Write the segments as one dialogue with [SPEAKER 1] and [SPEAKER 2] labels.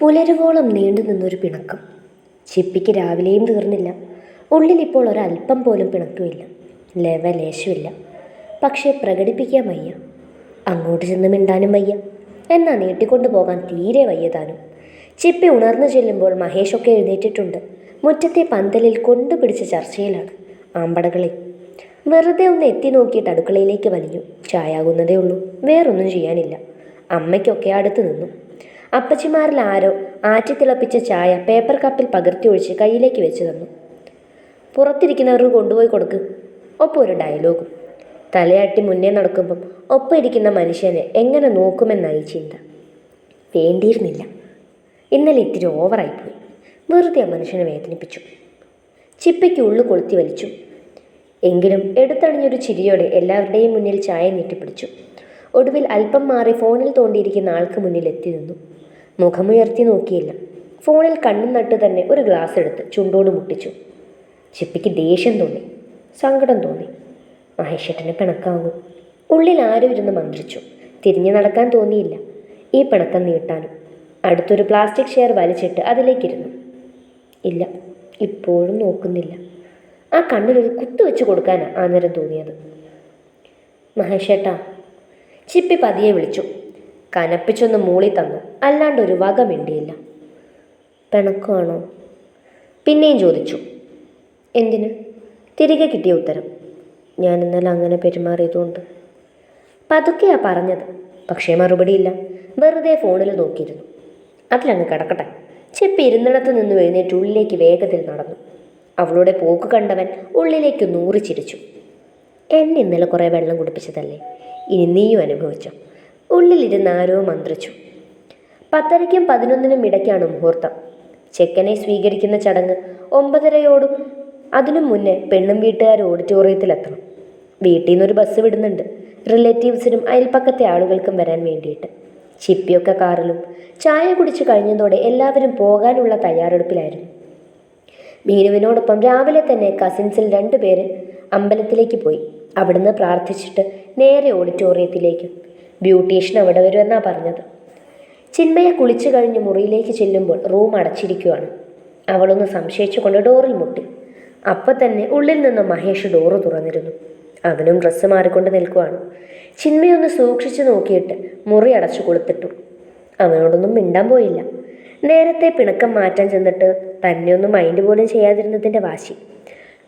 [SPEAKER 1] പുലരുവോളം നീണ്ടു നിന്നൊരു പിണക്കം. ചിപ്പിക്ക് രാവിലെയും തീർന്നില്ല. ഉള്ളിലിപ്പോൾ ഒരല്പം പോലും പിണക്കമില്ല ലെവലേശമില്ല പക്ഷേ പ്രകടിപ്പിക്കാൻ വയ്യ. അങ്ങോട്ട് ചെന്ന് മിണ്ടാനും വയ്യ. എന്നാ നീട്ടിക്കൊണ്ടു പോകാൻ തീരെ വയ്യതാനും ചിപ്പി ഉണർന്നു ചെല്ലുമ്പോൾ മഹേഷൊക്കെ എഴുന്നേറ്റിട്ടുണ്ട്. മുറ്റത്തെ പന്തലിൽ കൊണ്ടുപിടിച്ച ചർച്ചയിലാണ്. ആമ്പടകളെ. വെറുതെ ഒന്ന് എത്തി നോക്കിയിട്ട് അടുക്കളയിലേക്ക് വലിഞ്ഞു. ചായാകുന്നതേ ഉള്ളൂ. വേറൊന്നും ചെയ്യാനില്ല. അമ്മയ്ക്കൊക്കെ അടുത്ത് നിന്നു. അപ്പച്ചിമാരിൽ ആരോ ആറ്റിത്തിളപ്പിച്ച ചായ പേപ്പർ കപ്പിൽ പകർത്തി ഒഴിച്ച് കയ്യിലേക്ക് വെച്ച് തന്നു. പുറത്തിരിക്കുന്നവർക്ക് കൊണ്ടുപോയി കൊടുക്ക്. ഒപ്പം ഒരു ഡയലോഗും തലയാട്ടി മുന്നേ നടക്കുമ്പം ഒപ്പം ഇരിക്കുന്ന മനുഷ്യനെ എങ്ങനെ നോക്കുമെന്നായി ചിന്ത. വേണ്ടിയിരുന്നില്ല. ഇന്നലെ ഇത്തിരി ഓവറായിപ്പോയി വെറുതെ ആ മനുഷ്യനെ വേദനിപ്പിച്ചു. ചിപ്പയ്ക്ക് ഉള്ളു കൊളുത്തി വലിച്ചു. എങ്കിലും എടുത്തണിഞ്ഞൊരു ചിരിയോടെ എല്ലാവരുടെയും മുന്നിൽ ചായ നീട്ടിപ്പിടിച്ചു. ഒടുവിൽ അല്പം മാറി ഫോണിൽ തോണ്ടിയിരിക്കുന്ന ആൾക്ക് മുന്നിൽ എത്തി നിന്നു. മുഖമുയർത്തി നോക്കിയില്ല. ഫോണിൽ കണ്ണും നട്ട് തന്നെ ഒരു ഗ്ലാസ് എടുത്ത് ചുണ്ടോട് മുട്ടിച്ചു. ചിപ്പിക്ക് ദേഷ്യം തോന്നി. സങ്കടം തോന്നി. മഹേഷേട്ടന് പിണക്കാവും. ഉള്ളിൽ ആരും ഇരുന്ന് മന്ത്രിച്ചു. തിരിഞ്ഞു നടക്കാൻ തോന്നിയില്ല. ഈ പിണക്കം നീട്ടാനും. അടുത്തൊരു പ്ലാസ്റ്റിക് ഷെയർ വലിച്ചിട്ട് അതിലേക്കിരുന്നു. ഇല്ല ഇപ്പോഴും നോക്കുന്നില്ല. ആ കണ്ണിലൊരു കുത്തു വെച്ച് കൊടുക്കാനാണ് ആ നേരം തോന്നിയത്. മഹേഷേട്ടാ ചിപ്പി പതിയെ വിളിച്ചു. കനപ്പിച്ചൊന്ന് മൂളി തന്നു അല്ലാണ്ട് ഒരു വക മിണ്ടിയില്ല. പിണക്കമാണോ? പിന്നെയും ചോദിച്ചു. എന്തിന്? തിരികെ കിട്ടിയ ഉത്തരം. ഞാൻ ഇന്നലെ അങ്ങനെ പെരുമാറിയതുകൊണ്ട്. പതുക്കെയാ പറഞ്ഞത്. പക്ഷേ മറുപടിയില്ല വെറുതെ ഫോണിൽ നോക്കിയിരുന്നു. അതിലങ്ങ് കിടക്കട്ടെ. ചെപ്പി ഇരുന്നിടത്ത് നിന്ന് എഴുന്നേറ്റ് ഉള്ളിലേക്ക് വേഗത്തിൽ നടന്നു. അവളുടെ പോക്ക് കണ്ടവൻ ഉള്ളിലേക്ക് നൂറി ചിരിച്ചു എന്നെ ഇന്നലെ കുറേ വെള്ളം കുടിപ്പിച്ചതല്ലേ? ഇനി നീയും അനുഭവിച്ചോ. ഉള്ളിലിരുന്ന് ആരോ മന്ത്രിച്ചു. പത്തരയ്ക്കും പതിനൊന്നിനും ഇടയ്ക്കാണ് മുഹൂർത്തം. ചെക്കനെ സ്വീകരിക്കുന്ന ചടങ്ങ് ഒമ്പതരയോടും അതിനു മുന്നേ പെണ്ണും വീട്ടുകാർ ഓഡിറ്റോറിയത്തിലെത്തണം വീട്ടിൽ നിന്നൊരു ബസ് വിടുന്നുണ്ട്. റിലേറ്റീവ്സിനും അയൽപ്പക്കത്തെ ആളുകൾക്കും വരാൻ വേണ്ടിയിട്ട്. ചിപ്പിയൊക്കെ കാറിലും ചായ കുടിച്ചു കഴിഞ്ഞതോടെ എല്ലാവരും പോകാനുള്ള തയ്യാറെടുപ്പിലായിരുന്നു. മീനുവിനോടൊപ്പം രാവിലെ തന്നെ കസിൻസിൽ രണ്ടുപേര് അമ്പലത്തിലേക്ക് പോയി. അവിടുന്ന് പ്രാർത്ഥിച്ചിട്ട് നേരെ ഓഡിറ്റോറിയത്തിലേക്ക്. ബ്യൂട്ടീഷ്യൻ അവിടെ വരുമെന്നാ പറഞ്ഞത്. ചിന്മയെ കുളിച്ചു കഴിഞ്ഞ് മുറിയിലേക്ക് ചെല്ലുമ്പോൾ റൂം അടച്ചിരിക്കുവാണ്. അവളൊന്ന് സംശയിച്ചുകൊണ്ട് ഡോറിൽ മുട്ടി. അപ്പം തന്നെ ഉള്ളിൽ നിന്ന് മഹേഷ് ഡോറ് തുറന്നിരുന്നു. അവനും ഡ്രസ്സ് മാറിക്കൊണ്ട് നിൽക്കുവാണ്. ചിന്മയൊന്ന് സൂക്ഷിച്ചു നോക്കിയിട്ട് മുറി അടച്ചു കൊളുത്തിട്ടു അവനോടൊന്നും മിണ്ടാൻ പോയില്ല. നേരത്തെ പിണക്കം മാറ്റാൻ ചെന്നിട്ട് തന്നെ ഒന്നും മൈൻഡ് പോലും ചെയ്യാതിരുന്നതിന്റെ വാശി.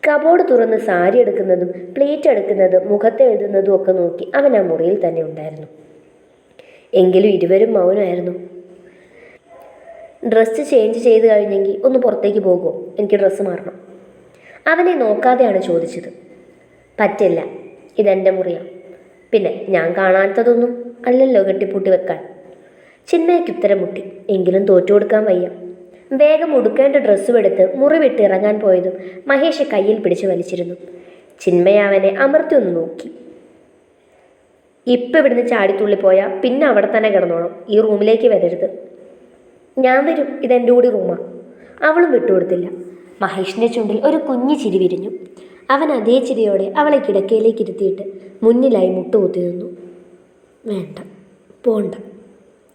[SPEAKER 1] കബോർഡ് തുറന്ന് സാരി എടുക്കുന്നതും പ്ലേറ്റ് എടുക്കുന്നതും മുഖത്ത് എഴുതുന്നതും ഒക്കെ നോക്കി അവൻ ആ മുറിയിൽ തന്നെ ഉണ്ടായിരുന്നു. എങ്കിലും ഇരുവരും മൗനമായിരുന്നു ഡ്രസ്സ് ചേഞ്ച് ചെയ്ത് കഴിഞ്ഞെങ്കിൽ ഒന്ന് പുറത്തേക്ക് പോകുമോ എനിക്ക് ഡ്രസ്സ് മാറണം. അവനെ നോക്കാതെയാണ് ചോദിച്ചത്. പറ്റില്ല. ഇതെന്റെ മുറിയാണ് പിന്നെ ഞാൻ കാണാത്തതൊന്നും അല്ലല്ലോ കെട്ടിപ്പൂട്ടി വെക്കാൻ. ചിന്മയ്ക്ക് ഉത്തരം മുട്ടി. എങ്കിലും തോറ്റു കൊടുക്കാൻ വയ്യ. വേഗം ഉടുക്കേണ്ട ഡ്രസ്സും എടുത്ത് മുറി വിട്ട് ഇറങ്ങാൻ പോയതും മഹേഷ് കയ്യിൽ പിടിച്ചു വലിച്ചിരുന്നു. ചിന്മയ അവനെ അമർത്തി ഒന്ന് നോക്കി. ഇപ്പം ഇവിടുന്ന് ചാടിത്തുള്ളി പോയാൽ പിന്നെ അവിടെ തന്നെ കിടന്നോണം ഈ റൂമിലേക്ക് വരരുത്. ഞാൻ വരും ഇതെന്റെ കൂടി റൂമാണ് അവളും വിട്ടുകൊടുത്തില്ല. മഹേഷിന്റെ ചുണ്ടിൽ ഒരു കുഞ്ഞു ചിരി വിരിഞ്ഞു. അവൻ അതേ ചിരിയോടെ അവളെ കിടക്കയിലേക്ക് ഇരുത്തിയിട്ട് മുന്നിലായി മുട്ടുകുത്തി നിന്നു. വേണ്ട പോണ്ട.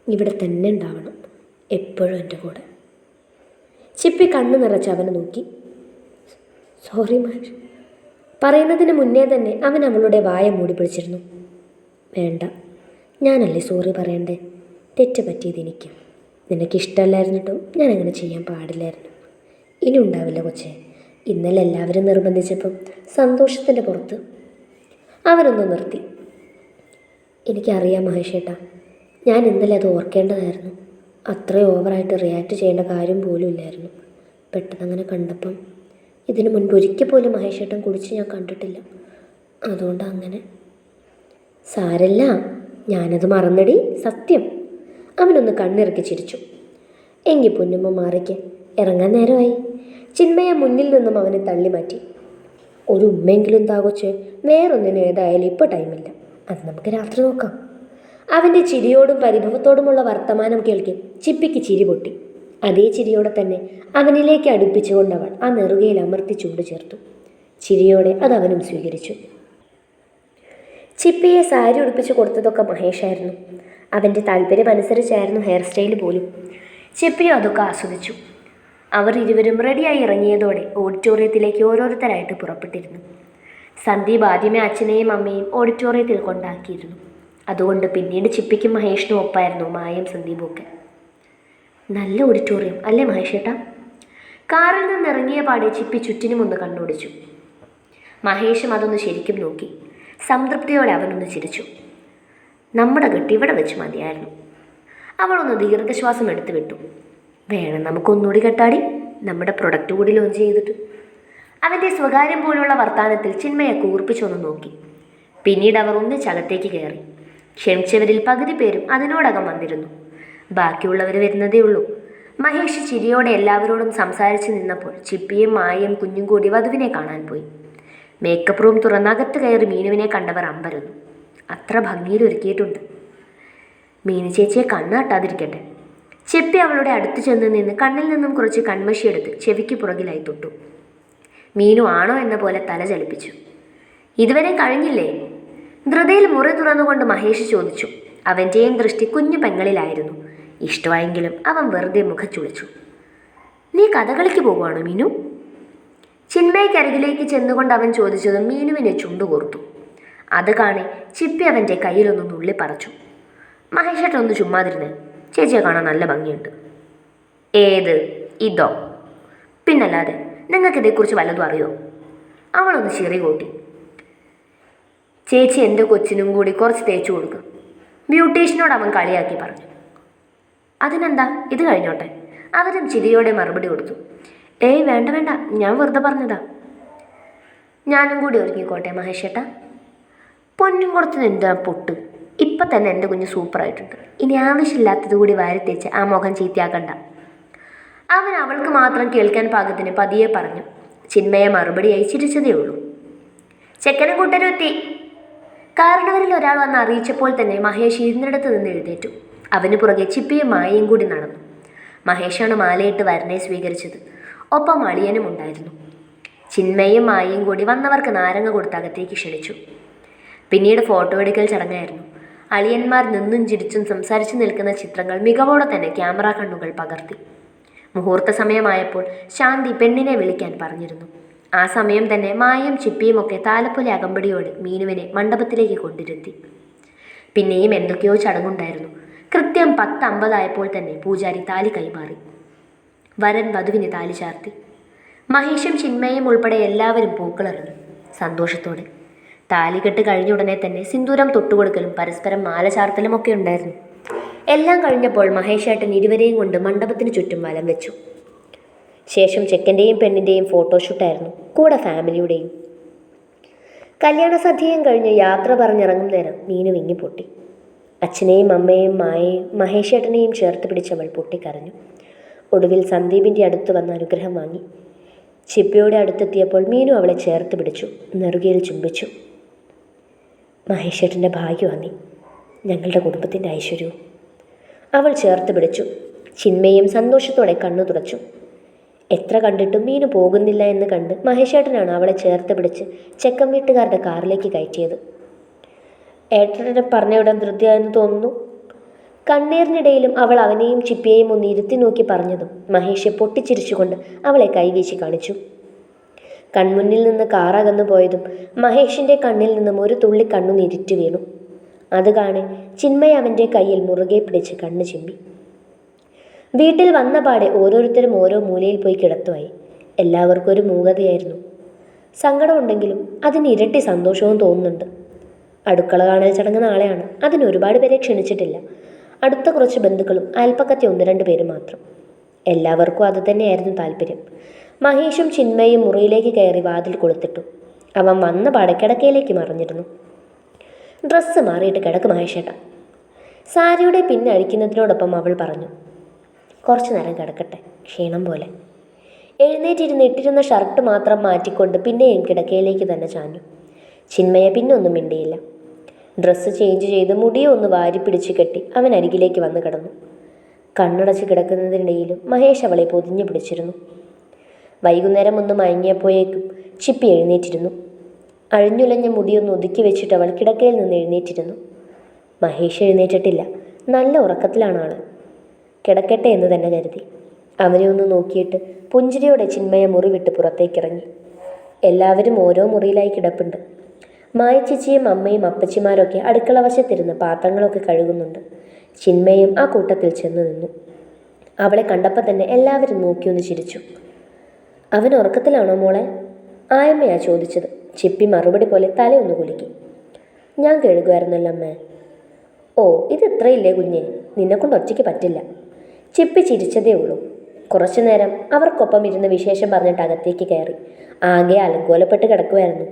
[SPEAKER 1] ഇവിടെ തന്നെ ഉണ്ടാവണം എപ്പോഴും എന്റെ കൂടെ. ചിപ്പി കണ്ണു നിറച്ച് അവനെ നോക്കി. സോറി മഹേഷ്. പറയുന്നതിന് മുന്നേ തന്നെ അവൻ അവളുടെ വായ മൂടി പിടിച്ചിരുന്നു. വേണ്ട. ഞാനല്ലേ സോറി പറയണ്ടേ? തെറ്റ് പറ്റിയത് എനിക്ക്. നിനക്കിഷ്ടമല്ലായിരുന്നിട്ടും ഞാൻ അങ്ങനെ ചെയ്യാൻ പാടില്ലായിരുന്നു. ഇനി ഉണ്ടാവില്ല കൊച്ചേ. ഇന്നലെ എല്ലാവരും നിർബന്ധിച്ചപ്പം സന്തോഷത്തിന്റെ പുറത്ത് അവനൊന്ന് നിർത്തി. എനിക്കറിയാം മഹേഷേട്ടാ ഞാൻ ഇന്നലെ അത് ഓർക്കേണ്ടതായിരുന്നു. അത്രയും ഓവറായിട്ട് റിയാക്ട് ചെയ്യേണ്ട കാര്യം പോലും ഇല്ലായിരുന്നു. പെട്ടെന്ന് അങ്ങനെ കണ്ടപ്പം ഇതിനു മുൻപ് ഒരിക്കൽ പോലും മഹേഷേട്ടൻ കുടിച്ച് ഞാൻ കണ്ടിട്ടില്ല. അതുകൊണ്ട് അങ്ങനെ സാരല്ല ഞാനത് മറന്നടി സത്യം. അവനൊന്ന് കണ്ണിറക്കി ചിരിച്ചു. എങ്കിൽ പൊന്നുമ്മ മാറിക്ക് ഇറങ്ങാൻ നേരമായി. ചിന്മയ മുന്നിൽ നിന്നും അവനെ തള്ളി മാറ്റി. ഒരു ഉമ്മയെങ്കിലും താകൊച്ച് വേറൊന്നിനും ഏതായാലും ഇപ്പോൾ ടൈമില്ല അത് നമുക്ക് രാത്രി നോക്കാം. അവന്റെ ചിരിയോടും പരിഭവത്തോടുമുള്ള വർത്തമാനം കേൾക്കി ചിപ്പിക്ക് ചിരി പൊട്ടി. അതേ ചിരിയോടെ തന്നെ അവനിലേക്ക് അടുപ്പിച്ചുകൊണ്ടവൾ ആ നെറുകയിൽ അമർത്തി ചൂട് ചേർത്തു. ചിരിയോടെ അത് അവനും സ്വീകരിച്ചു. ചിപ്പിയെ സാരി ഉടുപ്പിച്ച് കൊടുത്തതൊക്കെ മഹേഷായിരുന്നു. അവന്റെ താല്പര്യം അനുസരിച്ചായിരുന്നു ഹെയർ സ്റ്റൈൽ പോലും. ചിപ്പിയും അതൊക്കെ ആസ്വദിച്ചു. അവർ ഇരുവരും റെഡിയായി ഇറങ്ങിയതോടെ ഓഡിറ്റോറിയത്തിലേക്ക് ഓരോരുത്തരായിട്ട് പുറപ്പെട്ടിരുന്നു. സന്ദീപ് ആദ്യമേ അച്ഛനെയും അമ്മയും ഓഡിറ്റോറിയത്തിൽ കൊണ്ടാക്കിയിരുന്നു. അതുകൊണ്ട് പിന്നീട് ചിപ്പിക്കും മഹേഷിനും ഒപ്പായിരുന്നു മായം സന്ദീപും ഒക്കെ. നല്ല ഓഡിറ്റോറിയം അല്ലേ മഹേഷേട്ടാ? കാറിൽ നിന്ന് ഇറങ്ങിയ പാടെ ചിപ്പി ചുറ്റിനും ഒന്ന് കണ്ണോടിച്ചു. മഹേഷും അതൊന്ന് ശരിക്കും നോക്കി. സംതൃപ്തിയോടെ അവനൊന്ന് ചിരിച്ചു. നമ്മുടെ കെട്ടി ഇവിടെ വെച്ച് മതിയായിരുന്നു. അവളൊന്ന് ദീർഘശ്വാസം എടുത്തു വിട്ടു. വേണം നമുക്കൊന്നുകൂടി കെട്ടാടി. നമ്മുടെ പ്രൊഡക്റ്റ് കൂടി ലോഞ്ച് ചെയ്തിട്ട്. അവന്റെ സ്വകാര്യം പോലുള്ള വർത്തമാനത്തിൽ ചിന്മയെ കൂർപ്പിച്ചൊന്ന് നോക്കി. പിന്നീട് അവർ ഒന്നിച്ചകത്തേക്ക് കയറി. ക്ഷമിച്ചവരിൽ പകുതി പേരും അതിനോടകം വന്നിരുന്നു. ബാക്കിയുള്ളവർ വരുന്നതേ ഉള്ളൂ. മഹേഷ് ചിരിയോടെ എല്ലാവരോടും സംസാരിച്ചു നിന്നപ്പോൾ ചിപ്പിയും മായയും കുഞ്ഞും കൂടി വധുവിനെ കാണാൻ പോയി. മേക്കപ്പ് റൂം തുറന്നകത്ത് കയറി മീനുവിനെ കണ്ടവർ അമ്പരുന്നു. അത്ര ഭംഗിയിൽ ഒരുക്കിയിട്ടുണ്ട്. മീനു ചേച്ചിയെ കണ്ണാട്ടാതിരിക്കട്ടെ ചെപ്പി അവളുടെ അടുത്ത് ചെന്ന് നിന്ന് കണ്ണിൽ നിന്നും കുറച്ച് കൺമഷി എടുത്ത് ചെവിക്ക് പുറകിലായി തൊട്ടു. മീനു ആണോ എന്ന പോലെ തല ചലിപ്പിച്ചു. ഇതുവരെ കഴിഞ്ഞില്ലേ? ധൃതയിൽ മുറി തുറന്നുകൊണ്ട് മഹേഷ് ചോദിച്ചു. അവന്റെയും ദൃഷ്ടി കുഞ്ഞു പെങ്ങളിലായിരുന്നു. ഇഷ്ടമായെങ്കിലും അവൻ വെറുതെ മുഖച്ചുളിച്ചു നീ കഥകളിക്ക് പോകുവാണോ മീനു? ചിന്മയ്ക്കരികിലേക്ക് ചെന്നുകൊണ്ട് അവൻ ചോദിച്ചത് മീനുവിനെ ചുണ്ടുകോർത്തു. അത് കാണി ചിപ്പി അവന്റെ കയ്യിലൊന്ന് നുള്ളി പറിച്ചു. മഹേഷേട്ടൻ ഒന്ന് ചുമ്മാതിരുന്നേ ചേച്ചിയെ കാണാൻ നല്ല ഭംഗിയുണ്ട്. ഏത്? ഇതോ? പിന്നല്ലാതെ നിങ്ങൾക്കിതേക്കുറിച്ച് വല്ലതും അറിയോ? അവളൊന്ന് ചിറി കൂട്ടി. ചേച്ചി എന്റെ കൊച്ചിനും കൂടി കുറച്ച് തേച്ചു കൊടുക്കും. ബ്യൂട്ടീഷ്യനോട് അവൻ കളിയാക്കി പറഞ്ഞു. അതിനെന്താ? ഇത് കഴിഞ്ഞോട്ടെ. അവരും ചിരിയോടെ മറുപടി കൊടുത്തു. ഏയ് വേണ്ട വേണ്ട. ഞാൻ വെറുതെ പറഞ്ഞതാ. ഞാനും കൂടി ഒരുങ്ങിക്കോട്ടെ മഹേഷേട്ട. പൊന്നും കുറച്ചത് എന്താ പൊട്ട്? ഇപ്പം തന്നെ എന്റെ കുഞ്ഞ് സൂപ്പറായിട്ടുണ്ട്. ഇനി ആവശ്യമില്ലാത്തത് കൂടി വാരിത്തേച്ച് ആ മുഖം ചീത്തയാക്കണ്ട. അവൻ അവൾക്ക് മാത്രം കേൾക്കാൻ പാകത്തിന് പതിയെ പറഞ്ഞു. ചിന്മയെ മറുപടി ചിരിച്ചതേ ഉള്ളൂ. ചെക്കനും കൂട്ടരും എത്തി. കാരണവരിൽ ഒരാൾ വന്ന് അറിയിച്ചപ്പോൾ തന്നെ മഹേഷ് ഇരുന്നിടത്ത് നിന്ന് എഴുന്നേറ്റു. അവന് പുറകെ ചിപ്പിയും മായയും കൂടി നടന്നു. മഹേഷാണ് മാലയിട്ട് വരനെ സ്വീകരിച്ചത്. ഒപ്പം അളിയനും ഉണ്ടായിരുന്നു. ചിന്മയും മായയും കൂടി വന്നവർക്ക് നാരങ്ങ കൊടുത്ത് അകത്തേക്ക് ക്ഷണിച്ചു. പിന്നീട് ഫോട്ടോ എടുക്കൽ ചടങ്ങായിരുന്നു. അളിയന്മാർ നിന്നും ചിരിച്ചും സംസാരിച്ചു നിൽക്കുന്ന ചിത്രങ്ങൾ മികവോടെ തന്നെ ക്യാമറ കണ്ണുകൾ പകർത്തി. മുഹൂർത്ത സമയമായപ്പോൾ ശാന്തി പെണ്ണിനെ വിളിക്കാൻ പറഞ്ഞിരുന്നു. ആ സമയം തന്നെ മായയും ചിപ്പിയും ഒക്കെ താലപ്പൊലി അകമ്പടിയോട് മീനുവിനെ മണ്ഡപത്തിലേക്ക് കൊണ്ടിരുത്തി പിന്നെയും എന്തൊക്കെയോ ചടങ്ങുണ്ടായിരുന്നു. കൃത്യം പത്ത് അമ്പതായപ്പോൾ തന്നെ പൂജാരി താലി കൈമാറി. വരൻ വധുവിന് താലി ചാർത്തി. മഹേഷും ചിന്മയും ഉൾപ്പെടെ എല്ലാവരും പൂക്കളെറിഞ്ഞു സന്തോഷത്തോടെ. താലികെട്ട് കഴിഞ്ഞ ഉടനെ തന്നെ സിന്ദൂരം തൊട്ടുകൊടുക്കലും പരസ്പരം മാല ചാർത്തലും ഒക്കെ ഉണ്ടായിരുന്നു. എല്ലാം കഴിഞ്ഞപ്പോൾ മഹേഷേട്ടൻ ഇരുവരെയും കൊണ്ട് മണ്ഡപത്തിന് ചുറ്റും വലം വെച്ചു. ശേഷം ചെക്കന്റെയും പെണ്ണിന്റെയും ഫോട്ടോഷൂട്ടായിരുന്നു കൂടെ ഫാമിലിയുടെയും. കല്യാണ സദ്യയും കഴിഞ്ഞ് യാത്ര പറഞ്ഞിറങ്ങും നേരം മീനു വിങ്ങി പൊട്ടി. അച്ഛനെയും അമ്മയെയും മായയും മഹേഷേട്ടനെയും ചേർത്ത് പിടിച്ചവൾ പൊട്ടിക്കരഞ്ഞു. ഒടുവിൽ സന്ദീപിന്റെ അടുത്ത് വന്ന് അനുഗ്രഹം വാങ്ങി. ചിപ്പയുടെ അടുത്തെത്തിയപ്പോൾ മീനു അവളെ ചേർത്ത് പിടിച്ചു നെറുകയിൽ ചുംബിച്ചു. മഹേഷേട്ടന്റെ ഭാഗ്യവാങ്ങി ഞങ്ങളുടെ കുടുംബത്തിന്റെ ഐശ്വര്യവും. അവൾ ചേർത്ത് പിടിച്ചു ചിന്മയും സന്തോഷത്തോടെ കണ്ണു തുടച്ചു. എത്ര കണ്ടിട്ടും മീനു പോകുന്നില്ല എന്ന് കണ്ട് മഹേഷേട്ടനാണ് അവളെ ചേർത്ത് പിടിച്ച് ചെക്കൻ വീട്ടുകാരുടെ കാറിലേക്ക് കയറ്റിയത്. ഏട്ടനെ പറഞ്ഞ ഉടൻ ധൃതിയായെന്ന് തോന്നുന്നു? കണ്ണീരിനിടയിലും അവൾ അവനെയും ചിപ്പിയെയും ഒന്ന് ഇരുത്തി നോക്കി പറഞ്ഞതും മഹേഷ് പൊട്ടിച്ചിരിച്ചുകൊണ്ട് അവളെ കൈവീശി കാണിച്ചു. കൺമുന്നിൽ നിന്ന് കാറകന്നു പോയതും മഹേഷിന്റെ കണ്ണിൽ നിന്നും ഒരു തുള്ളി കണ്ണു നിരിറ്റു വീണു. അത് കാണെ ചിന്മയ അവന്റെ കയ്യിൽ മുറുകെ പിടിച്ച് കണ്ണു ചിമ്മി. വീട്ടിൽ വന്ന പാടെ ഓരോരുത്തരും ഓരോ മൂലയിൽ പോയി കിടത്തുമായി എല്ലാവർക്കും ഒരു മൂകതയായിരുന്നു. സങ്കടമുണ്ടെങ്കിലും അതിന് ഇരട്ടി സന്തോഷവും തോന്നുന്നുണ്ട്. അടുക്കള കാണൽ ചടങ്ങ് നാളെയാണ്. അതിന് ഒരുപാട് പേരെ ക്ഷണിച്ചിട്ടില്ല. അടുത്ത കുറച്ച് ബന്ധുക്കളും അയൽപ്പക്കത്തെ ഒന്ന് രണ്ട് പേര് മാത്രം. എല്ലാവർക്കും അത് തന്നെയായിരുന്നു താല്പര്യം. മഹേഷും ചിന്മയും മുറിയിലേക്ക് കയറി വാതിൽ കൊളുത്തിട്ടു അവൻ വന്ന പടക്കിടക്കയിലേക്ക് മറിഞ്ഞിരുന്നു. ഡ്രസ്സ് മാറിയിട്ട് കിടക്ക് മഹേഷേട്ട. സാരിയുടെ പിന്നെ അഴിക്കുന്നതിനോടൊപ്പം അവൾ പറഞ്ഞു കുറച്ചു നേരം കിടക്കട്ടെ ക്ഷീണം പോലെ. എഴുന്നേറ്റിരുന്ന് ഇട്ടിരുന്ന ഷർട്ട് മാത്രം മാറ്റിക്കൊണ്ട് പിന്നെയും കിടക്കയിലേക്ക് തന്നെ ചാഞ്ഞു. ചിന്മയ പിന്നൊന്നും മിണ്ടിയില്ല. ഡ്രസ്സ് ചേഞ്ച് ചെയ്ത് മുടിയെ ഒന്ന് വാരി പിടിച്ച് കെട്ടി അവൻ അരികിലേക്ക് വന്ന് കിടന്നു. കണ്ണടച്ച് കിടക്കുന്നതിനിടയിലും മഹേഷ് അവളെ പൊതിഞ്ഞു പിടിച്ചിരുന്നു. വൈകുന്നേരം ഒന്ന് മയങ്ങിയപ്പോഴേക്കും ചിപ്പി എഴുന്നേറ്റിരുന്നു. അഴിഞ്ഞുലഞ്ഞ മുടിയൊന്ന് ഒതുക്കി വെച്ചിട്ട് അവൾ കിടക്കയിൽ നിന്ന് എഴുന്നേറ്റിരുന്നു. മഹേഷ് എഴുന്നേറ്റിട്ടില്ല. നല്ല ഉറക്കത്തിലാണ് ആൾ. കിടക്കട്ടെ എന്ന് തന്നെ കരുതി. അവനെ ഒന്ന് നോക്കിയിട്ട് പുഞ്ചിരിയോടെ ചിന്മയ മുറിവിട്ട് പുറത്തേക്കിറങ്ങി. എല്ലാവരും ഓരോ മുറിയിലായി കിടപ്പുണ്ട്. മായച്ചിച്ചിയും അമ്മയും അപ്പച്ചിമാരൊക്കെ അടുക്കള വശത്തിരുന്ന് പാത്രങ്ങളൊക്കെ കഴുകുന്നുണ്ട്. ചിന്മയും ആ കൂട്ടത്തിൽ ചെന്നു നിന്നു. അവളെ കണ്ടപ്പോൾ തന്നെ എല്ലാവരും നോക്കിയൊന്ന് ചിരിച്ചു. അവൻ ഉറക്കത്തിലാണോ മോളെ? ആയമ്മയാ ചോദിച്ചത്. ചിപ്പി മറുപടി പോലെ തലയൊന്ന് കുലുക്കി. ഞാൻ കഴുകുമായിരുന്നല്ലോ അമ്മേ. ഓ ഇത് ഇത്രയില്ലേ കുഞ്ഞെ നിന്നെക്കൊണ്ട് ഒറ്റയ്ക്ക് പറ്റില്ല. ചിപ്പി ചിരിച്ചതേ ഉള്ളൂ. കുറച്ചു നേരം അവർക്കൊപ്പം ഇരുന്ന് വിശേഷം പറഞ്ഞിട്ട് അകത്തേക്ക് കയറി. ആകെ അലങ്കോലപ്പെട്ട് കിടക്കുമായിരുന്നു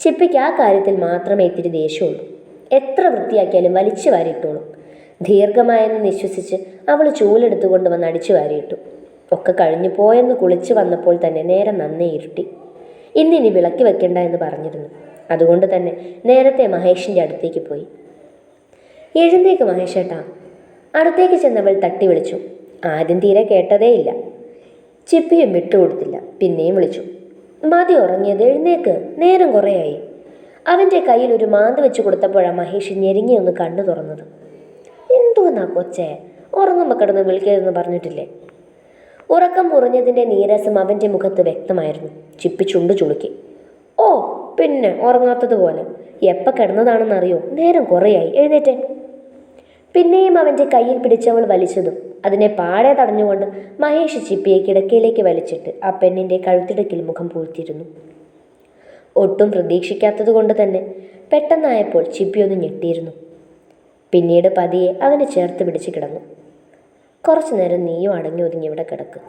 [SPEAKER 1] ചിപ്പിക്ക് ആ കാര്യത്തിൽ മാത്രമേ ഇത്തിരി ദേഷ്യമുള്ളൂ. എത്ര വൃത്തിയാക്കിയാലും വലിച്ചു വാരിയിട്ടോളും. ദീർഘമായെന്ന് നിശ്വസിച്ച് അവൾ ചൂലെടുത്തുകൊണ്ട് വന്ന് അടിച്ചു വാരിയിട്ടു. ഒക്കെ കഴിഞ്ഞു പോയെന്ന് കുളിച്ചു വന്നപ്പോൾ തന്നെ നേരെ നന്നേ ഇരുട്ടി. ഇന്നിനി വിളക്കി വെക്കണ്ട എന്ന് പറഞ്ഞിരുന്നു. അതുകൊണ്ട് തന്നെ നേരത്തെ മഹേഷിന്റെ അടുത്തേക്ക് പോയി. എഴുന്നേക്ക് മഹേഷേട്ടാ. അടുത്തേക്ക് ചെന്നവൾ തട്ടി വിളിച്ചു. ആദ്യം തീരെ കേട്ടതേയില്ല. ചിപ്പിയും വിട്ടുകൊടുത്തില്ല. പിന്നെയും വിളിച്ചു. മതി ഉറങ്ങിയത് എഴുന്നേക്ക്. നേരം കുറേയായി. അവന്റെ കയ്യിൽ ഒരു മാന്ത് വെച്ച് കൊടുത്തപ്പോഴാണ് മഹേഷ് ഞെരുങ്ങി ഒന്ന് കണ്ണു തുറന്നത്. എന്തോന്നാ കൊച്ചേ? ഉറങ്ങുമ്പോൾ കിടന്ന് വിളിക്കരുതെന്ന് പറഞ്ഞിട്ടില്ലേ? ഉറക്കം മുറിഞ്ഞതിന്റെ നീരസം അവന്റെ മുഖത്ത് വ്യക്തമായിരുന്നു. ചിപ്പിച്ചുണ്ട് ചുണ്ടു ചുളുക്കി. ഓ പിന്നെ ഉറങ്ങാത്തതുപോലെ. എപ്പോൾ കിടന്നതാണെന്നറിയോ? നേരം കുറേയായി. എഴുന്നേറ്റേ. പിന്നെയും അവന്റെ കയ്യിൽ പിടിച്ചവൾ വലിച്ചതും അതിനെ പാടെ തടഞ്ഞുകൊണ്ട് മഹേഷ് ചിപ്പിയെ കിടക്കയിലേക്ക് വലിച്ചിട്ട് ആ പെണ്ണിന്റെ കഴുത്തിടക്കിൽ മുഖം പൂഴ്ത്തിയിരുന്നു. ഒട്ടും പ്രതീക്ഷിക്കാത്തത് കൊണ്ട് തന്നെ പെട്ടെന്നായപ്പോൾ ചിപ്പി ഒന്ന് ഞെട്ടിയിരുന്നു. പിന്നീട് പതിയെ അവനെ ചേർത്ത് പിടിച്ച് കിടന്നു. കുറച്ചു നേരം നീയും അടങ്ങി ഒതുങ്ങി ഇവിടെ കിടക്ക്.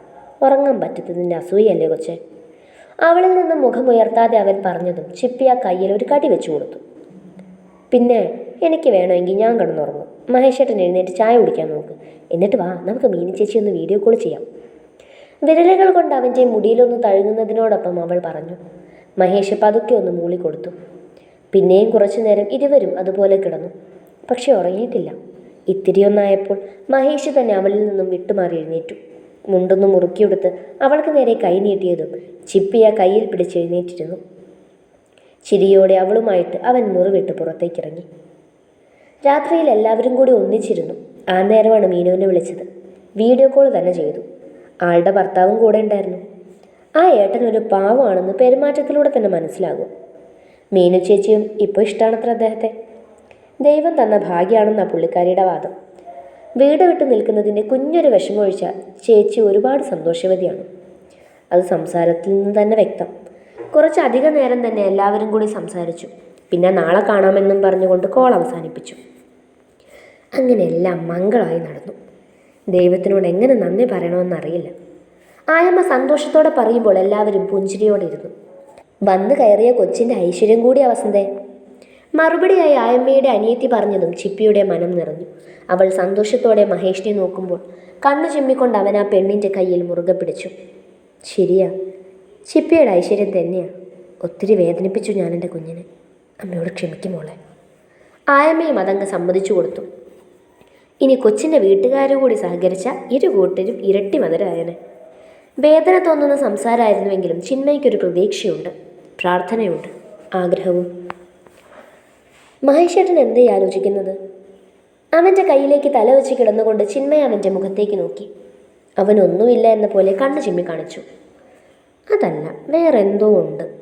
[SPEAKER 1] ഉറങ്ങാൻ പറ്റത്തതിന്റെ അസൂയല്ലേ കൊച്ചെ? അവളിൽ നിന്ന് മുഖമുയർത്താതെ അവൻ പറഞ്ഞതും ചിപ്പി ആ കയ്യിൽ ഒരു കടി വെച്ചു കൊടുത്തു. പിന്നെ എനിക്ക് വേണമെങ്കിൽ ഞാൻ കിടന്നുറങ്ങും. മഹേഷേട്ടൻ എഴുന്നേറ്റ് ചായ കുടിക്കാൻ നോക്ക്. എന്നിട്ട് വാ നമുക്ക് മീനി ചേച്ചി ഒന്ന് വീഡിയോ കോൾ ചെയ്യാം. വിരലുകൾ കൊണ്ട് അവന്റെ മുടിയിലൊന്ന് തഴുകുന്നതിനോടൊപ്പം അവൾ പറഞ്ഞു മഹേഷ് പതുക്കെ ഒന്ന് മൂളിക്കൊടുത്തു പിന്നെയും കുറച്ചു നേരം ഇരുവരും അതുപോലെ കിടന്നു. പക്ഷെ ഉറങ്ങിയിട്ടില്ല. ഇത്തിരിയൊന്നായപ്പോൾ മഹേഷ് തന്നെ അവളിൽ നിന്നും വിട്ടുമാറി എഴുന്നേറ്റു. മുണ്ടൊന്ന് മുറുക്കിയെടുത്ത് അവൾക്ക് നേരെ കൈ നീട്ടിയതും ചിപ്പിയ കയ്യിൽ പിടിച്ച് എഴുന്നേറ്റിരുന്നു. ചിരിയോടെ അവളുമായിട്ട് അവൻ മുറിവിട്ട് പുറത്തേക്കിറങ്ങി. രാത്രിയിൽ എല്ലാവരും കൂടി ഒന്നിച്ചിരുന്നു. ആ നേരമാണ് മീനുവിനെ വിളിച്ചത്. വീഡിയോ കോൾ തന്നെ ചെയ്തു. ആളുടെ ഭർത്താവും കൂടെ ഉണ്ടായിരുന്നു. ആ ഏട്ടൻ ഒരു പാവമാണെന്ന് പെരുമാറ്റത്തിലൂടെ തന്നെ മനസ്സിലാകും. മീനു ചേച്ചിയും ഇപ്പോൾ ഇഷ്ടമാണത്ര അദ്ദേഹത്തെ. ദൈവം തന്ന ഭാഗ്യമാണെന്ന പുള്ളിക്കാരിയുടെ വാദം. വീട് വിട്ട് നിൽക്കുന്നതിന്റെ കുഞ്ഞൊരു വിഷമൊഴിച്ച ചേച്ചി ഒരുപാട് സന്തോഷവതിയാണ്. അത് സംസാരത്തിൽ നിന്ന് തന്നെ വ്യക്തം. കുറച്ചധികം നേരം തന്നെ എല്ലാവരും കൂടി സംസാരിച്ചു. പിന്നെ നാളെ കാണാമെന്നും പറഞ്ഞുകൊണ്ട് കോൾ അവസാനിപ്പിച്ചു. അങ്ങനെ എല്ലാം മംഗളമായി നടന്നു. ദൈവത്തിനോട് എങ്ങനെ നന്ദി പറയണമെന്നറിയില്ല. ആയമ്മ സന്തോഷത്തോടെ പറയുമ്പോൾ എല്ലാവരും പുഞ്ചിരിയോടെ ഇരുന്നു വന്നു കയറിയ കൊച്ചിന്റെ ഐശ്വര്യം കൂടി വസന്തേ മറുപടിയായി ആയമ്മയുടെ അനിയത്തി പറഞ്ഞതും ചിപ്പിയുടെ മനം നിറഞ്ഞു. അവൾ സന്തോഷത്തോടെ മഹേഷിനെ നോക്കുമ്പോൾ കണ്ണു ചിമ്മിക്കൊണ്ട് അവൻ ആ പെണ്ണിന്റെ കയ്യിൽ മുറുകെ പിടിച്ചു. ശരിയാ. ചിപ്പിയുടെ ഐശ്വര്യം തന്നെയാണ് ഒത്തിരി വേദനിപ്പിച്ചു ഞാൻ എന്റെ കുഞ്ഞിനെ. അമ്മയോട് ക്ഷമിക്കുമോളെ ആയമ്മയും അതങ്ങ് സമ്മതിച്ചു കൊടുത്തു. ഇനി കൊച്ചിന്റെ വീട്ടുകാരും കൂടി സഹകരിച്ച ഇരു കൂട്ടരും ഇരട്ടി മധുരായനെ. വേദന തോന്നുന്ന സംസാരമായിരുന്നുവെങ്കിലും ചിന്മയ്ക്കൊരു പ്രതീക്ഷയുണ്ട്. പ്രാർത്ഥനയുണ്ട്. ആഗ്രഹവും. മഹേഷേട്ടൻ എന്തേ ആലോചിക്കുന്നത്? അവന്റെ കയ്യിലേക്ക് തല വെച്ച് കിടന്നുകൊണ്ട് ചിന്മയ അവന്റെ മുഖത്തേക്ക് നോക്കി. അവനൊന്നുമില്ല എന്ന പോലെ കണ്ണു ചിമ്മി കാണിച്ചു. അതല്ല വേറെന്തോ ഉണ്ട്.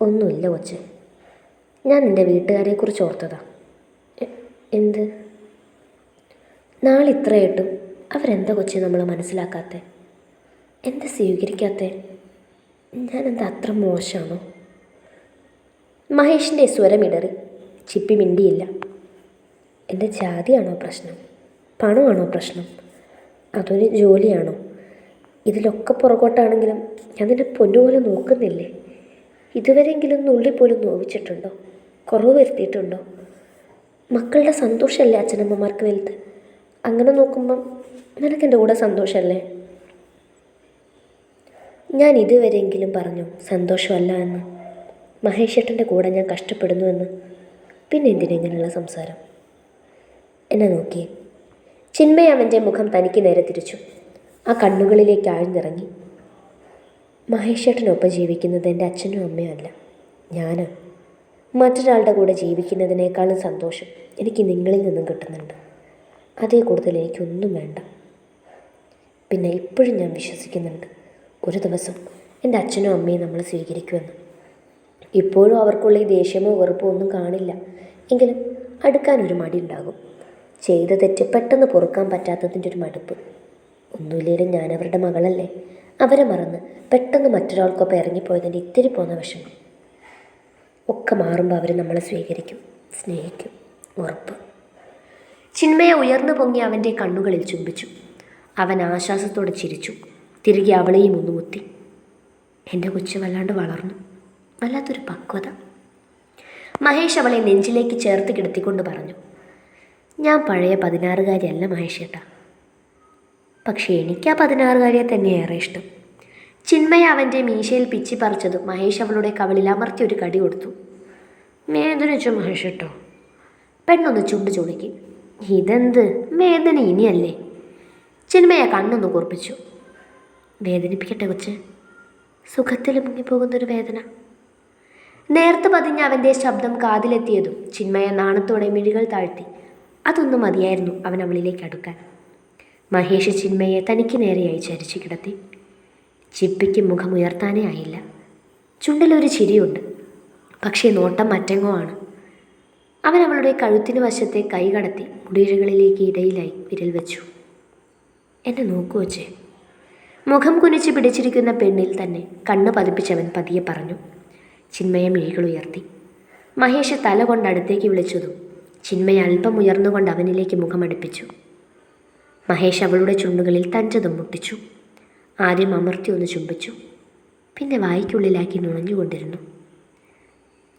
[SPEAKER 1] ഒന്നുമില്ല കൊച്ച്. ഞാൻ നിന്റെ വീട്ടുകാരെക്കുറിച്ച് ഓർത്തതാ. എന്ത്? നാളെ ഇത്രയായിട്ടും അവരെന്താ കൊച്ചി നമ്മൾ മനസ്സിലാക്കാത്ത? എന്താ സ്വീകരിക്കാത്തെ? ഞാനെന്താ അത്ര മോശമാണോ മഹേഷിന്റെ സ്വരമിടറി ചിപ്പി മിണ്ടിയില്ല. എന്റെ ജാതിയാണോ പ്രശ്നം? പണമാണോ പ്രശ്നം? അതൊരു ജോലിയാണോ? ഇതിലൊക്കെ പുറകോട്ടാണെങ്കിലും ഞാൻ നിന്നെ പൊന്നുപോലെ നോക്കുന്നില്ലേ? ഇതുവരെയെങ്കിലും നുള്ളി പോലും നോവിച്ചിട്ടുണ്ടോ? കുറവ് വരുത്തിയിട്ടുണ്ടോ? മക്കളുടെ സന്തോഷമല്ലേ അച്ഛനമ്മമാർക്ക് വലുത്? അങ്ങനെ നോക്കുമ്പം നിനക്കെന്റെ കൂടെ സന്തോഷമല്ലേ ഞാൻ ഇതുവരെയെങ്കിലും പറഞ്ഞു സന്തോഷമല്ല എന്ന്. മഹേഷേട്ടന്റെ കൂടെ ഞാൻ കഷ്ടപ്പെടുന്നു എന്ന്. പിന്നെ എന്തിനെങ്ങനെയുള്ള സംസാരം? എന്നെ നോക്കി. ചിന്മയ അവന്റെ മുഖം തനിക്ക് നേരെ തിരിച്ചു. ആ കണ്ണുകളിലേക്ക് ആഴ്ന്നിറങ്ങി. മഹേഷേട്ടനൊപ്പം ജീവിക്കുന്നത് എന്റെ അച്ഛനും അമ്മയും അല്ല. ഞാനാ. മറ്റൊരാളുടെ കൂടെ ജീവിക്കുന്നതിനേക്കാളും സന്തോഷം എനിക്ക് നിങ്ങളിൽ നിന്നും കിട്ടുന്നുണ്ട്. അതേ കൂടുതൽ എനിക്കൊന്നും വേണ്ട. പിന്നെ ഇപ്പോഴും ഞാൻ വിശ്വസിക്കുന്നുണ്ട്. ഒരു ദിവസം എന്റെ അച്ഛനും അമ്മയും നമ്മൾ സ്വീകരിക്കുമെന്ന്. ഇപ്പോഴും അവർക്കുള്ള ഈ ദേഷ്യമോ വെറുപ്പോ ഒന്നും കാണില്ല. എങ്കിലും അടുക്കാനൊരു മടി ഉണ്ടാകും. ചെയ്ത തെറ്റ് പെട്ടെന്ന് പൊറുക്കാൻ പറ്റാത്തതിന്റെ ഒരു മടുപ്പ്. ഒന്നുമില്ലേലും ഞാൻ അവരുടെ മകളല്ലേ? അവരെ മറന്ന് പെട്ടെന്ന് മറ്റൊരാൾക്കൊപ്പം ഇറങ്ങിപ്പോയതിന്റെ ഇത്തിരി പോന്ന വിഷമം. ഒക്കെ മാറുമ്പോൾ അവർ നമ്മളെ സ്വീകരിക്കും സ്നേഹിക്കും ഉറപ്പ്. ചിന്മയ ഉയർന്നു പൊങ്ങി അവന്റെ കണ്ണുകളിൽ ചുംബിച്ചു. അവൻ ആശ്വാസത്തോടെ ചിരിച്ചു. തിരികെ അവളെയും ഒന്ന് മുത്തി. എന്റെ കൊച്ചു വല്ലാണ്ട് വളർന്നു. വല്ലാത്തൊരു പക്വത. മഹേഷ് അവളെ നെഞ്ചിലേക്ക് ചേർത്ത് കിടത്തിക്കൊണ്ട് പറഞ്ഞു. ഞാൻ പഴയ പതിനാറുകാരിയല്ല മഹേഷ് ഏട്ടാ പക്ഷേ എനിക്ക് ആ പതിനാറുകാരിയെ തന്നെ ഏറെ ഇഷ്ടം. ചിന്മയ അവന്റെ മീശയിൽ പിച്ചി പറിച്ചതും മഹേഷ് അവളുടെ കവളിൽ അമർത്തി ഒരു കടി കൊടുത്തു. വേദനിച്ചു മഹേഷ് കേട്ടോ പെണ്ണൊന്ന് ചുണ്ട് ചുളുക്കി. ഇതെന്ത്? വേദന ഇനിയല്ലേ? ചിന്മയ കണ്ണൊന്ന് കുറിപ്പിച്ചു വേദനിപ്പിക്കട്ടെ കൊച്ച്. സുഖത്തിൽ മുങ്ങിപ്പോകുന്നൊരു വേദന. നേർത്ത് പതിഞ്ഞ അവന്റെ ശബ്ദം കാതിലെത്തിയതും ചിന്മയ നാണത്തോടെ മിഴികൾ താഴ്ത്തി. അതൊന്നും മതിയായിരുന്നു അവൻ അവളിലേക്ക് അടുക്കാൻ. മഹേഷ് ചിന്മയെ തനിക്ക് നേരെയായി ചരിച്ചു കിടത്തി. ചിപ്പിക്ക് മുഖമുയർത്താനേ ആയില്ല. ചുണ്ടിലൊരു ചിരിയുണ്ട്. പക്ഷേ നോട്ടം മറ്റെങ്ങോ ആണ്. അവൻ അവളുടെ കഴുത്തിന് വശത്തെ കൈ കടത്തി മുടിയിഴകളിലേക്ക് ഇടയിലായി വിരൽ വെച്ചു. എന്നെ നോക്കൂ അച്ഛേ. മുഖം കുനിച്ച് പിടിച്ചിരിക്കുന്ന പെണ്ണിൽ തന്നെ കണ്ണ് പതിപ്പിച്ചവൻ പതിയെ പറഞ്ഞു. ചിന്മയ മിഴികൾ ഉയർത്തി മഹേഷ് തല കൊണ്ട് അടുത്തേക്ക് വിളിച്ചതും ചിന്മയ അല്പം ഉയർന്നുകൊണ്ട് അവനിലേക്ക് മുഖമടുപ്പിച്ചു മഹേഷ് അവളുടെ ചുണ്ടുകളിൽ തഞ്ചതും മുട്ടിച്ചു. ആദ്യം അമർത്തി ഒന്ന് ചുംബിച്ചു. പിന്നെ വായിക്കുള്ളിലാക്കി നുണഞ്ഞുകൊണ്ടിരുന്നു.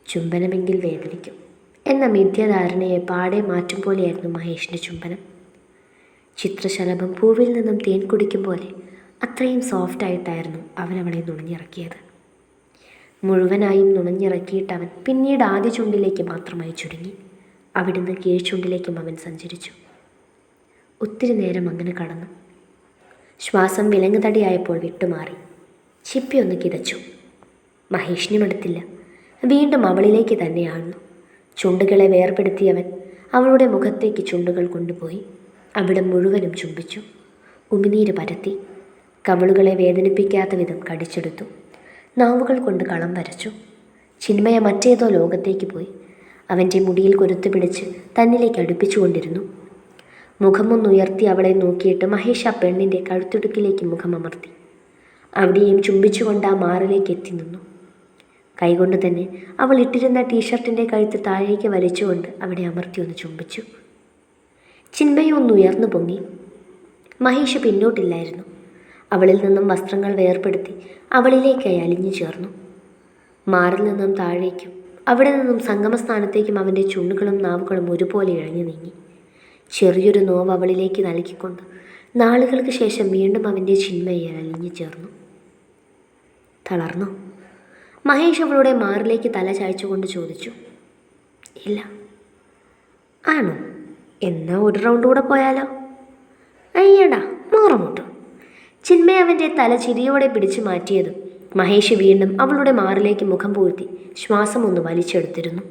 [SPEAKER 1] ചുംബനമെങ്കിൽ വേദനിക്കും എന്ന മിഥ്യാധാരണയെ പാടെ മാറ്റും പോലെയായിരുന്നു മഹേഷിന്റെ ചുംബനം. ചിത്രശലഭം പൂവിൽ നിന്നും തേൻ കുടിക്കും പോലെ അത്രയും സോഫ്റ്റായിട്ടായിരുന്നു അവളെ നുണഞ്ഞിറക്കിയത്. മുഴുവനായും നുണഞ്ഞിറക്കിയിട്ട് അവൻ പിന്നീട് ആദ്യ ചുണ്ടിലേക്ക് മാത്രമായി ചുരുങ്ങി. അവിടുന്ന് കീഴ്ചുണ്ടിലേക്കും അവൻ സഞ്ചരിച്ചു. ഒത്തിരി നേരം അങ്ങനെ കടന്നു. ശ്വാസം വിലങ്ങുതടിയായപ്പോൾ വിട്ടുമാറി. ചിപ്പി ഒന്ന് കിതച്ചു. മഹേഷിനും എടുത്തില്ല വീണ്ടും അവളിലേക്ക് തന്നെയാണു ചുണ്ടുകളെ വേർപെടുത്തിയവൻ അവളുടെ മുഖത്തേക്ക് ചുണ്ടുകൾ കൊണ്ടുപോയി. അവിടെ മുഴുവനും ചുംബിച്ചു. ഉമിനീര് പരത്തി. കവിളുകളെ വേദനിപ്പിക്കാത്ത വിധം കടിച്ചെടുത്തു. നാവുകൾ കൊണ്ട് കളം വരച്ചു. ചിന്മയ മറ്റേതോ ലോകത്തേക്ക് പോയി. അവന്റെ മുടിയിൽ കൊരുത്തു പിടിച്ച് തന്നിലേക്ക് അടുപ്പിച്ചുകൊണ്ടിരുന്നു. മുഖമൊന്നുയർത്തി അവളെ നോക്കിയിട്ട് മഹേഷ് ആ പെണ്ണിന്റെ കഴുത്തുടുക്കിലേക്ക് മുഖമമർത്തി. അവിടെയും ചുംബിച്ചുകൊണ്ട് ആ മാറിലേക്ക് എത്തി നിന്നു. കൈകൊണ്ട് തന്നെ അവൾ ഇട്ടിരുന്ന ടീഷർട്ടിന്റെ കഴുത്ത് താഴേക്ക് വലിച്ചുകൊണ്ട് അവിടെ അമർത്തി ഒന്ന് ചുംബിച്ചു. ചിന്മയൊന്ന് പൊങ്ങി. മഹേഷ് പിന്നോട്ടില്ലായിരുന്നു. അവളിൽ നിന്നും വസ്ത്രങ്ങൾ വേർപെടുത്തി അവളിലേക്കായി അലിഞ്ഞു ചേർന്നു. മാറിൽ നിന്നും താഴേക്കും അവിടെ നിന്നും സംഗമസ്ഥാനത്തേക്കും അവന്റെ ചുണ്ടുകളും നാവുകളും ഒരുപോലെ ഇഴഞ്ഞു നീങ്ങി. ചെറിയൊരു നോവ് അവളിലേക്ക് നൽകിക്കൊണ്ട് നാളുകൾക്ക് ശേഷം വീണ്ടും അവന്റെ ചിന്മയെ അലിഞ്ഞു ചേർന്നു. തളർന്നു. മഹേഷ് അവളുടെ മാറിലേക്ക് തല ചായച്ചുകൊണ്ട് ചോദിച്ചു ഇല്ല. ആണോ? എന്നാ ഒരു റൗണ്ട് കൂടെ പോയാലോ? അയ്യടാ മാറുമുട്ടു. ചിന്മയ അവന്റെ തല ചിരിയോടെ പിടിച്ചു മാറ്റിയതും മഹേഷ് വീണ്ടും അവളുടെ മാറിലേക്ക് മുഖം പൂഴ്ത്തി ശ്വാസം ഒന്ന് വലിച്ചെടുത്തിരുന്നു.